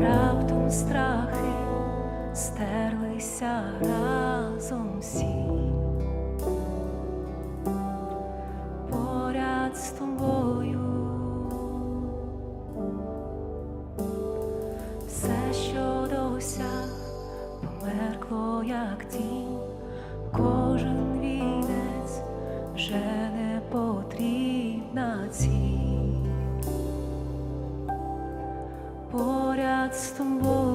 раптом страхи стерлися разом всі. Поряд з тобою все, що досяг, померкло, як тінь, кожен вінець вже не потрібна ціль. Поряд з тобою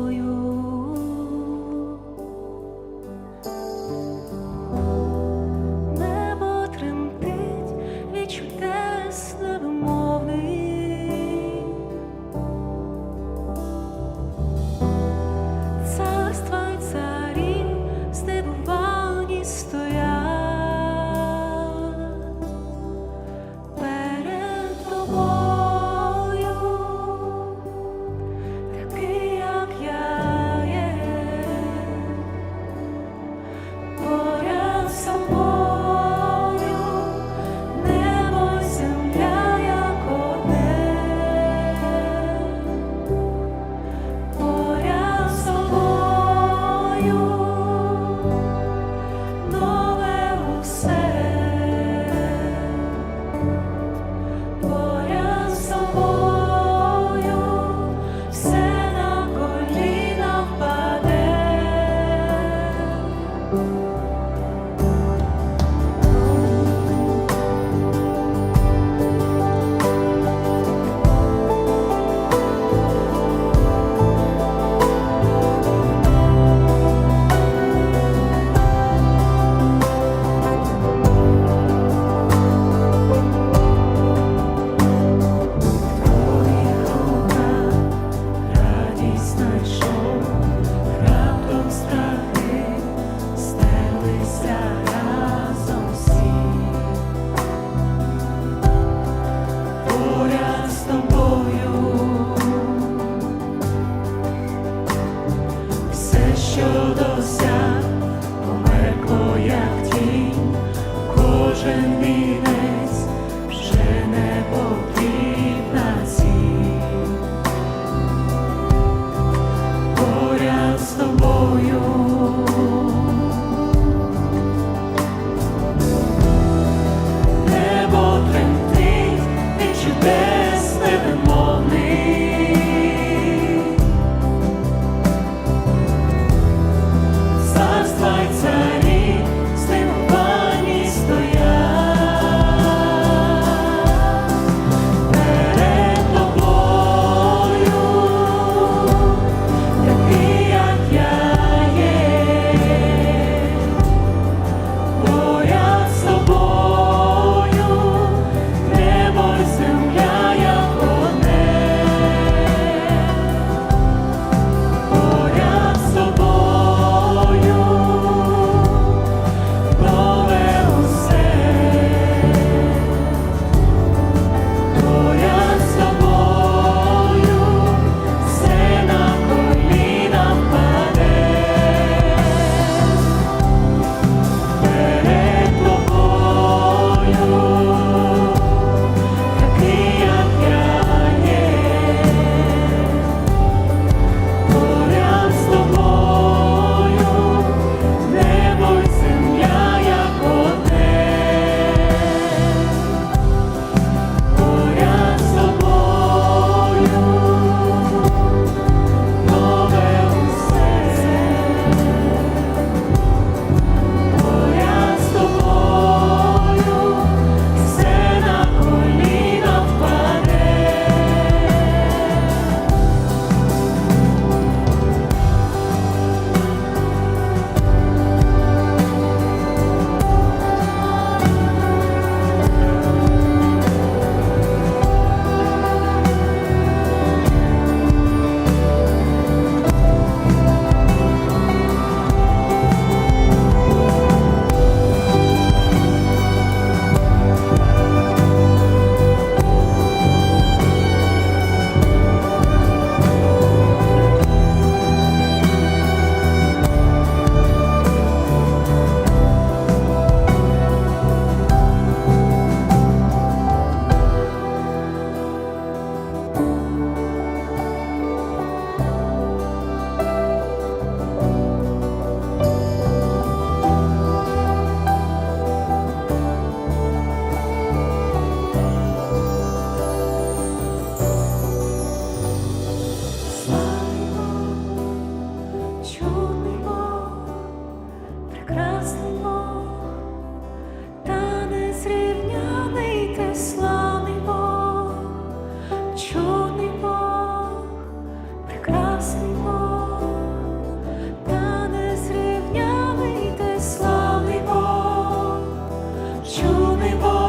主被宝。